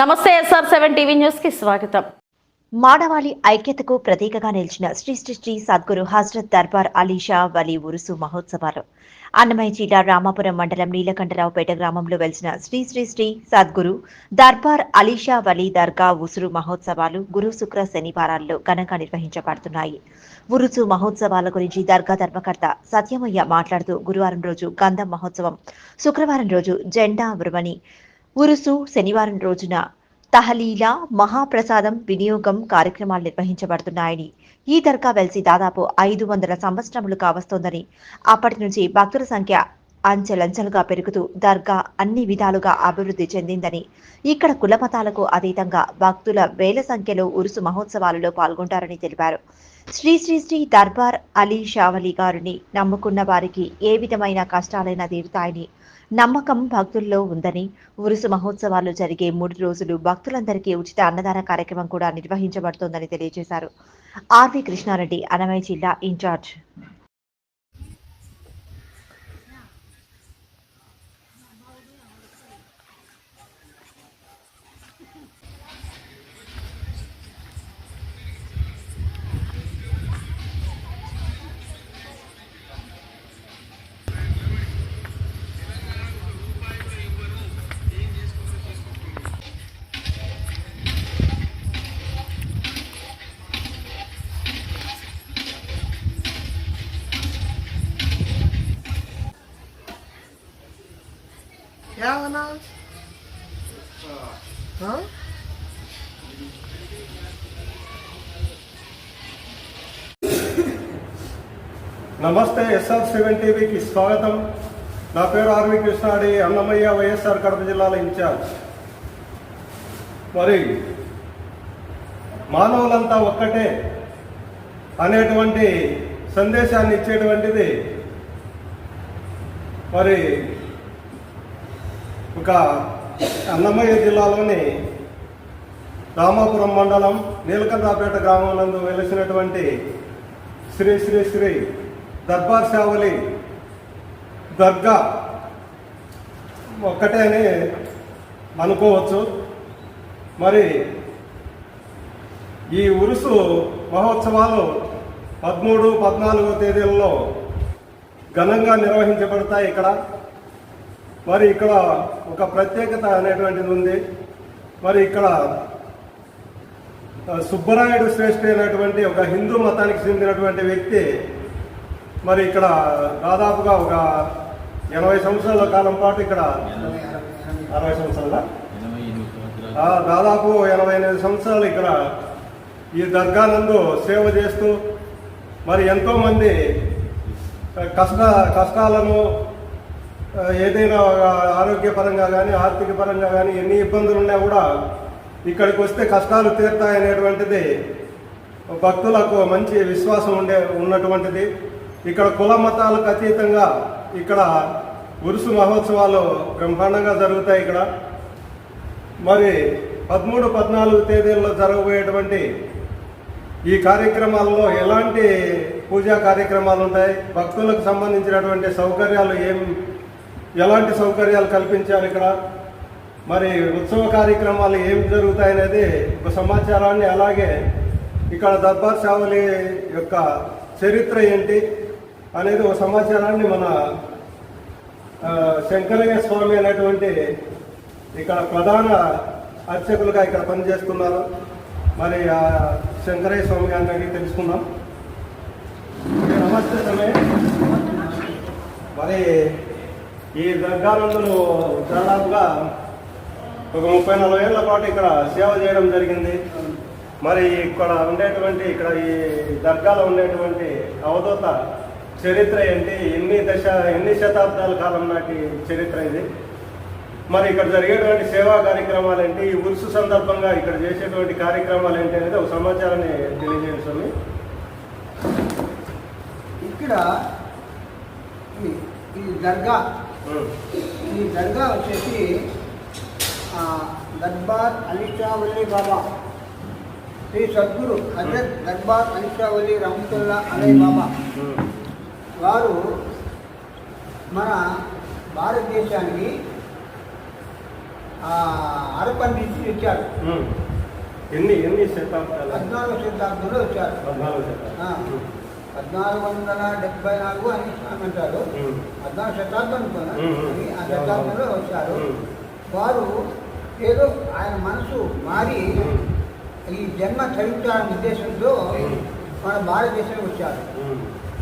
నమస్తే SR seven TV న్యూస్కి స్వాగతం. మానవాళి ఐక్యతకు ప్రతీకగా నిలిచిన శ్రీ శ్రీ శ్రీ సద్గురు హజరత్ దర్బార్ అలీషా వలీ ఉరుసు మహోత్సవాలు. అన్నమయ్య జిల్లా రామాపురం మండలం నీలకంఠరావుపేట గ్రామంలో వెలిసిన శ్రీ శ్రీ శ్రీ సద్గురు దర్బార్ అలీషా వలీ దర్గా ఉసురు మహోత్సవాలు గురు శుక్ర శనివారాల్లో ఘనంగా నిర్వహించబడుతున్నాయి. ఉరుసు మహోత్సవాల గురించి దర్గా ధర్మకర్త సత్యమయ్య మాట్లాడుతూ గురువారం రోజు గంధం మహోత్సవం శుక్రవారం రోజు జెండా ఉరుమని ఉరుసు శనివారం రోజున తహలీలా మహాప్రసాదం వినియోగం కార్యక్రమాలు నిర్వహించబడుతున్నాయని ఈ దర్గా వెలిసి దాదాపు ఐదు వందల సంవత్సరములు కావస్తోందని అప్పటి నుంచి భక్తుల సంఖ్య అంచెలంచెలుగా పెరుగుతూ దర్గా అన్ని విధాలుగా అభివృద్ధి చెందిందని ఇక్కడ కుల మతాలకు అతీతంగా భక్తుల వేల సంఖ్యలో ఉరుసు మహోత్సవాలలో పాల్గొంటారని తెలిపారు. శ్రీ శ్రీ శ్రీ దర్బార్ అలీ షావలి గారిని నమ్ముకున్న వారికి ఏ విధమైన కష్టాలైనా తీరుతాయని నమ్మకం భక్తుల్లో ఉందని ఉరుసు మహోత్సవాలు జరిగే మూడు రోజులు భక్తులందరికీ ఉచిత అన్నదాన కార్యక్రమం కూడా నిర్వహించబడుతోందని తెలియజేశారు. ఆర్వి కృష్ణారెడ్డి అనమయ జిల్లా ఇన్ఛార్జ్. నానా నమస్తే ఎస్ఆర్ సెవెన్ టీవీకి స్వాగతం. నా పేరు ఆర్వి కృష్ణాడి అన్నమయ్య వైఎస్ఆర్ కడప జిల్లాల ఇన్ఛార్జ్. మరి మానవులంతా ఒక్కటే అనేటువంటి సందేశాన్ని ఇచ్చేటువంటిది. మరి ఒక అన్నమయ్య జిల్లాలోని రామాపురం మండలం నీలకంఠరాపేట గ్రామం నందు వెలిసినటువంటి శ్రీ శ్రీ శ్రీ దర్బార్ శావలి దర్గా ఒక్కటే అని అనుకోవచ్చు. మరి ఈ ఉరుసు మహోత్సవాలు పదమూడు పద్నాలుగో తేదీలలో ఘనంగా నిర్వహించబడతాయి ఇక్కడ. మరి ఇక్కడ ఒక ప్రత్యేకత అనేటువంటిది ఉంది. మరి ఇక్కడ సుబ్బరాయుడు శ్రేష్ఠి అయినటువంటి ఒక హిందూ మతానికి చెందినటువంటి వ్యక్తి మరి ఇక్కడ దాదాపుగా ఒక ఎనభై సంవత్సరాల కాలం పాటు ఇక్కడ అరవై సంవత్సరాల? దాదాపు ఎనభై ఎనిమిది సంవత్సరాలు ఇక్కడ ఈ దర్గానందు సేవ చేస్తూ మరి ఎంతోమంది కష్ట కష్టాలను ఏదైనా ఆరోగ్యపరంగా కానీ ఆర్థిక పరంగా కానీ ఎన్ని ఇబ్బందులు ఉన్నా కూడా ఇక్కడికి వస్తే కష్టాలు తీరుతాయనేటువంటిది భక్తులకు మంచి విశ్వాసం ఉండే ఉన్నటువంటిది. ఇక్కడ కుల మతాలకు అతీతంగా ఇక్కడ ఉరుసు మహోత్సవాలు బ్రహ్మాండంగా జరుగుతాయి ఇక్కడ. మరి పదమూడు పద్నాలుగు తేదీల్లో జరగబోయేటువంటి ఈ కార్యక్రమాల్లో ఎలాంటి పూజా కార్యక్రమాలు ఉంటాయి? భక్తులకు సంబంధించినటువంటి సౌకర్యాలు ఏం ఎలాంటి సౌకర్యాలు కల్పించారు ఇక్కడ? మరి ఉత్సవ కార్యక్రమాలు ఏం జరుగుతాయనేది ఒక సమాచారాన్ని అలాగే ఇక్కడ దర్బార్ శావలి యొక్క చరిత్ర ఏంటి అనేది ఒక సమాచారాన్ని మన శంకరయ్య స్వామి అనేటువంటి ఇక్కడ ప్రధాన అర్చకులుగా ఇక్కడ పనిచేస్తున్నారు. మరి ఆ శంకరయ్య స్వామి గారిని అడిగి తెలుసుకుందాం. నమస్తే సమయం మరి ఈ దర్గానందులు దాదాపుగా ఒక ముప్పై నలభై ఏళ్ళ పాటు ఇక్కడ సేవ చేయడం జరిగింది. మరి ఇక్కడ ఉండేటువంటి ఇక్కడ ఈ దర్గాలో ఉండేటువంటి అవధూత చరిత్ర ఏంటి? ఎన్ని దశ ఎన్ని శతాబ్దాల కాలం నాటి చరిత్ర ఇది? మరి ఇక్కడ జరిగేటువంటి సేవా కార్యక్రమాలు ఏంటి? ఈ ఉరుసు సందర్భంగా ఇక్కడ చేసేటువంటి కార్యక్రమాలు ఏంటి అనేది ఒక సమాచారాన్ని తెలియజేయండి స్వామి. ఇక్కడ ఈ- దర్గా ఈ దర్గా వచ్చేసి దర్బార్ అలీషావల్లి బాబా. శ్రీ సద్గురు హజరత్ దర్బార్ అలీషావల్లి రహమతుల్లా అలై బాబా. వారు మన నుంచి వచ్చారు ఉమ్. ఎన్ని ఎన్ని శతాబ్దాలు? పద్నాలుగు శతాబ్దంలో వచ్చారు. పద్నాలుగు శతాబ్దాలు. ఆ, పద్నాలుగు వందల డెబ్బై నాలుగు అని అంటారు. పద్నాలుగు శతాబ్దం అనుకున్నా ఆ శతాబ్దంలో వచ్చారు. వారు ఏదో ఆయన మనసు మారి. ఈ జన్మ చరిత్రాల ఉద్దేశంతో. మన భారతదేశానికి వచ్చారు.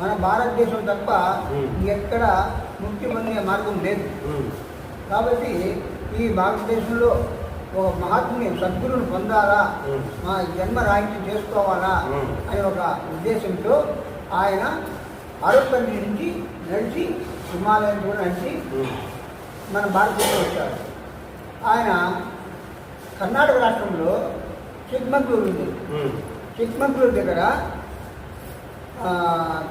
మన భారతదేశం తప్ప. ఎక్కడ ముక్తి పొందే మార్గం లేదు. కాబట్టి ఈ భారతదేశంలో ఒక మహాత్ముని సద్గురుని పొందాలా. మా జన్మ రాహిత్యం చేసుకోవాలా. అనే ఒక ఉద్దేశంతో ఆయన ఆరోపల్లి నుంచి నడిచి హిమాలయం కూడా నడిచి. మన భారతదేశంలో వచ్చారు ఆయన కర్ణాటక రాష్ట్రంలో చిక్మంగళూరు ఉంది. చిక్మంగళూరు దగ్గర ఆ,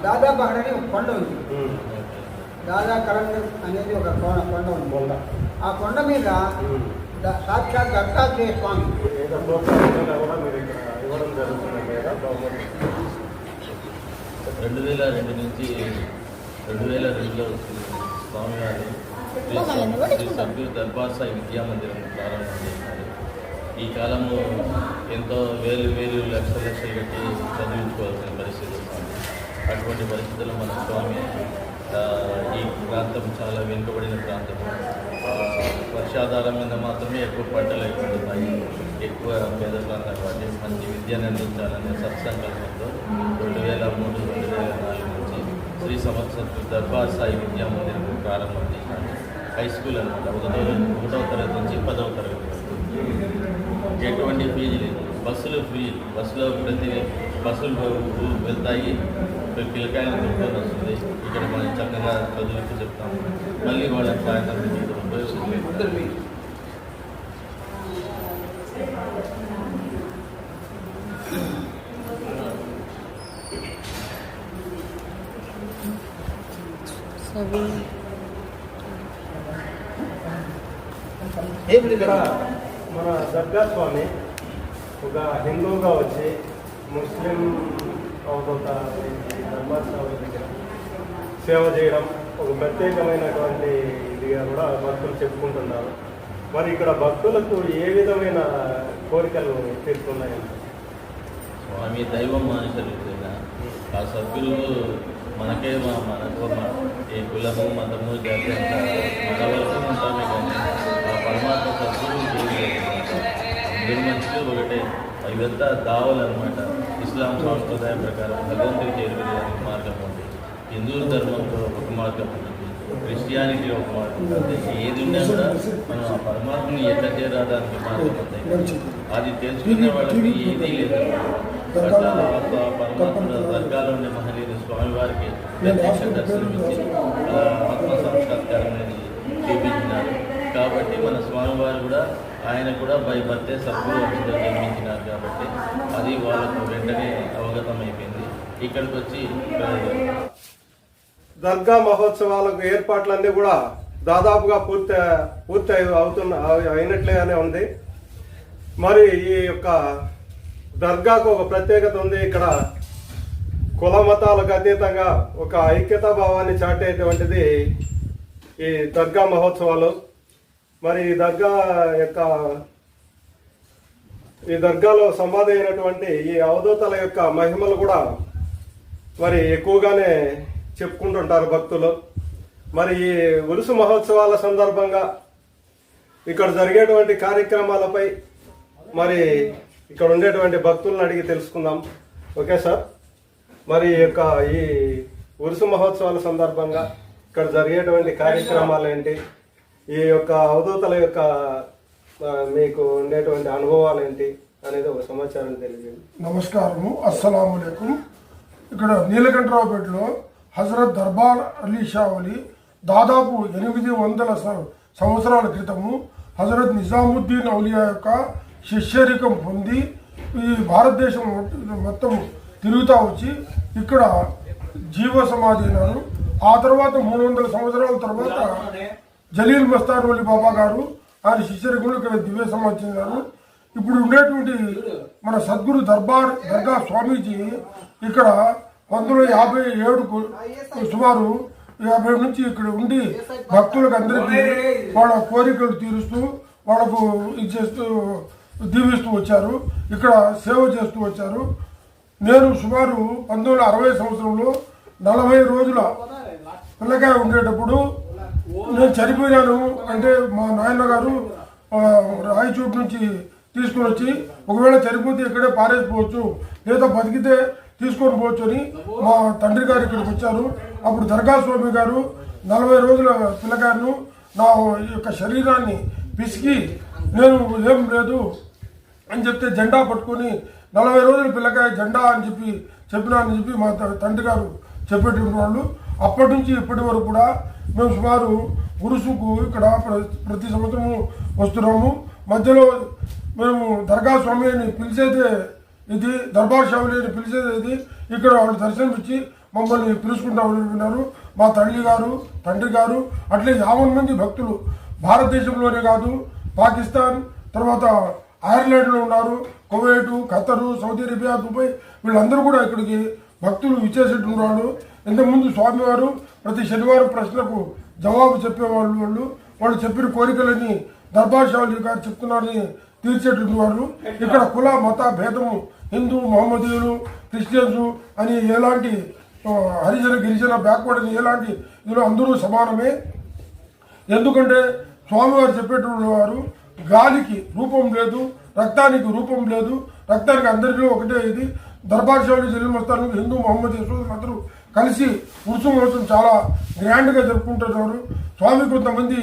దాదా పహడ్ అనే ఒక కొండ ఉంది. దాదా కలంగర్ అనేది ఒక కొండ కొండ ఉంది బొంద. ఆ కొండ మీద సాక్షాత్ దత్తాత్రేయ స్వామి ఏదో ప్రోత్సాహంగా కూడా మీరు ఇక్కడ ఇవ్వడం జరుగుతుంది కదా బహుమతి. రెండు వేల రెండు నుంచి రెండు వేల రెండులో స్వామివారు శ్రీ సద్గురు దర్బార్ సాయి విద్యా మందిరం ప్రారంభం చేశారు ఈ కాలము ఎంతో వేలు వేలు లక్షల లక్షలు పెట్టి చదివించుకోవాల్సిన పరిస్థితి అటువంటి పరిస్థితుల్లో మన స్వామి ఈ ప్రాంతం చాలా వెనుకబడిన ప్రాంతం. వర్షాధారం మీద మాత్రమే ఎక్కువ పంటలు పండుతాయి ఎక్కువ పేద ప్రాంతం కాబట్టి మంచి విద్యను అందించాలనే సత్సంకల్పంతో రెండు వేల మూడు శ్రీ సంవత్సర దర్బార్ సాయి విద్యా మందిరం ప్రారంభం చేశాను హై స్కూల్ అనమాట ఒకటో ఒకటవ తరగతి నుంచి పదవ తరగతి వరకు. ఎటువంటి ఫీజు లేదు. బస్సులు ఫ్రీ. బస్సులో ప్రతి బస్సులు వెళ్తాయి. పిల్లకాయలు కొనుక్కొని వస్తుంది. ఇక్కడ మనం చక్కగా చదువుతూ చెప్తాము. మళ్ళీ వాళ్ళ సాయంత్రం ఉపయోగిస్తుంది ఇక్కడ మన దర్గా స్వామి ఒక హిందువుగా వచ్చి ముస్లిం అవధూత దర్బార్ స్వామి దగ్గర సేవ చేయడం ఒక ప్రత్యేకమైనటువంటి ఇదిగా కూడా భక్తులు చెప్పుకుంటున్నారు. మరి ఇక్కడ భక్తులకు ఏ విధమైన కోరికలు తీరుతున్నాయండి స్వామి దైవం మనుషులు ఆ సభ్యులు మనకే మా మనకు ఏ కులము మతము జాతి అంతా మన వరకు ఉంటామే కానీ ఆ పరమాత్మ సభ్యులు అందరు మనుషులు ఒకటే ఇదంతా దావలు ఇస్లాం సాంప్రదాయం ప్రకారం భగవంతుడికి చేరుకునేదానికి మార్గం ఉంది. హిందూ ధర్మంలో ఒక మార్గం ఉంది. క్రిస్టియానిటీ ఒక మార్గం ఏది ఉన్నా కూడా మనం ఆ పరమాత్మని ఎట్లా చేరడానికి మార్గం అది తెలుసుకునే వాళ్ళకి ఏదీ లేదు. అట్లా ఆ పరమాత్మ వర్గాలు ఉండే మహనీయులు స్వామివారికి ప్రత్యక్ష దర్శనమిచ్చి ఆత్మ సాక్షాత్కారం అనేది చూపించినారు. కాబట్టి మన స్వామివారు కూడా ఆయన కూడా బై బర్తే సద్గురు వంశంలో జన్మించినారు కాబట్టి అది వాళ్ళకు వెంటనే అవగతం అయిపోయింది ఇక్కడికి వచ్చి దర్గా మహోత్సవాలకు ఏర్పాట్లన్నీ కూడా దాదాపుగా పూర్తి పూర్తి అయి- అవుతున్న అయినట్లేగానే ఉంది. మరి ఈ యొక్క దర్గాకు ఒక ప్రత్యేకత ఉంది. ఇక్కడ కుల మతాలకు అతీతంగా ఒక ఐక్యతా భావాన్ని చాటేటువంటిది ఈ దర్గా మహోత్సవాలు. మరి ఈ దర్గా యొక్క ఈ దర్గాలో సంపాదైనటువంటి ఈ అవధూతల యొక్క మహిమలు కూడా మరి ఎక్కువగానే చెప్పుకుంటుంటారు భక్తులు. మరి ఈ ఉరుసు మహోత్సవాల సందర్భంగా ఇక్కడ జరిగేటువంటి కార్యక్రమాలపై మరి ఇక్కడ ఉండేటువంటి భక్తులను అడిగి తెలుసుకుందాం. Okay sir? మరి ఈ యొక్క ఈ ఉరుసు మహోత్సవాల సందర్భంగా ఇక్కడ జరిగేటువంటి కార్యక్రమాలు ఏంటి? ఈ యొక్క అవధూతల యొక్క మీకు ఉండేటువంటి అనుభవాలు ఏంటి? అనేది ఒక సమాచారం తెలియజేయండి. నమస్కారము. అస్సలం ఇక్కడ నీలకంఠరావుపేటలో హజరత్ దర్బార్ అలీ షావలి దాదాపు ఎనిమిది వందల సంవత్సరాల క్రితము హజరత్ నిజాముద్దీన్ ఔలియా యొక్క శిష్యరికం పొంది ఈ భారతదేశం మొత్తం- తిరుగుతూ వచ్చి ఇక్కడ జీవ సమాధి ఆ తర్వాత మూడు వందల సంవత్సరాల తర్వాత జలీల్ మస్తాన్ వలి బాబా గారు ఆయన శిష్యరికంలో ఇక్కడ దివ్య సమాధి చెందారు. ఇప్పుడు ఉండేటువంటి మన సద్గురు దర్బార్ దర్గా స్వామీజీ ఇక్కడ పంతొమ్మిది యాభై ఏడుకు సుమారు యాభై నుంచి ఇక్కడ ఉండి భక్తులకు అందరికీ వాళ్ళ కోరికలు తీరుస్తూ వాళ్ళకు ఇది చేస్తూ దీవిస్తూ వచ్చారు. ఇక్కడ సేవ చేస్తూ వచ్చారు. నేను సుమారు పంతొమ్మిది అరవై సంవత్సరంలో నలభై రోజుల పిల్లకాయ ఉండేటప్పుడు నేను చనిపోయాను అంటే మా నాయన గారు ఆ, నుంచి తీసుకుని వచ్చి ఒకవేళ చనిపోతే ఇక్కడే పారేసిపోవచ్చు లేదా బతికితే తీసుకొని పోవచ్చని మా తండ్రి గారు ఇక్కడికి వచ్చారు. అప్పుడు దర్గా స్వామి గారు నలభై రోజుల పిల్లకాయను నా యొక్క శరీరాన్ని పిసికి నేను ఏం లేదు అని చెప్తే జెండా పట్టుకొని నలభై రోజుల పిల్లకాయ జెండా అని చెప్పి చెప్పినా అని చెప్పి మా తండ్రి గారు చెప్పేటువంటి వాళ్ళు అప్పటి నుంచి ఇప్పటి వరకు కూడా మేము సుమారు గురుసుకు ఇక్కడ ప్రతి సంవత్సరము వస్తున్నాము. మధ్యలో మేము దర్గా స్వామి అని పిలిచేదే ఇది దర్బార్ షావులేని అని పిలిచేది ఇది. ఇక్కడ వాళ్ళు దర్శనం ఇచ్చి మమ్మల్ని పిలుచుకుంటా ఉన్నారు. మా తల్లి గారు తండ్రి గారు అట్లే యాభై మంది భక్తులు. భారతదేశంలోనే కాదు పాకిస్తాన్ తర్వాత ఐర్లాండ్లో ఉన్నారు. Kuwait Qatar Saudi Arabia Dubai వీళ్ళందరూ కూడా ఇక్కడికి భక్తులు విచ్చేసేట్టున్నారు ఇంతకుముందు స్వామివారు ప్రతి శనివారం ప్రశ్నకు జవాబు చెప్పేవాళ్ళు వాళ్ళు. వాళ్ళు చెప్పిన కోరికలని దర్బార్ షావులి గారు చెప్తున్నారని తీర్చేటువంటి వాళ్ళు ఇక్కడ కుల మత భేదము హిందూ మహమ్మదీయులు క్రిస్టియన్స్ అని ఎలాంటి హరిజన గిరిజన బ్యాక్వర్డ్ అని ఎలాంటి ఇందులో అందరూ సమానమే? ఎందుకంటే స్వామివారు చెప్పేటువంటి వారు గాలికి రూపం లేదు రక్తానికి రూపం లేదు రక్తానికి అందరిలో ఒకటే ఇది. దర్బార్ షావులి జన్మస్థానం హిందూ మహమ్మద్ అందరూ కలిసి ఉత్సవం కోసం చాలా గ్రాండ్గా జరుపుకుంటున్నారు స్వామి కొంతమంది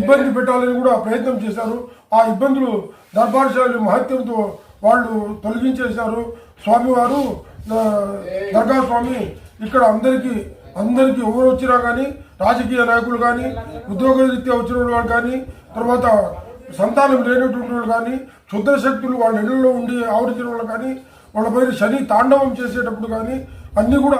ఇబ్బంది పెట్టాలని కూడా ప్రయత్నం చేశారు. ఆ ఇబ్బందులు దర్బార్ షావులి మహత్యంతో వాళ్ళు తొలగించేశారు. స్వామివారు దర్గా స్వామి ఇక్కడ అందరికీ అందరికీ ఎవరు వచ్చినా కానీ రాజకీయ నాయకులు కానీ ఉద్యోగ రీత్యా వచ్చిన వాళ్ళు కానీ తర్వాత సంతానం లేనటువంటి వాళ్ళు కానీ క్షుద్రశక్తులు వాళ్ళ ఇళ్ళలో ఉండి ఆవరించిన వాళ్ళు కానీ వాళ్ళ పైన శని తాండవం చేసేటప్పుడు కానీ అన్నీ కూడా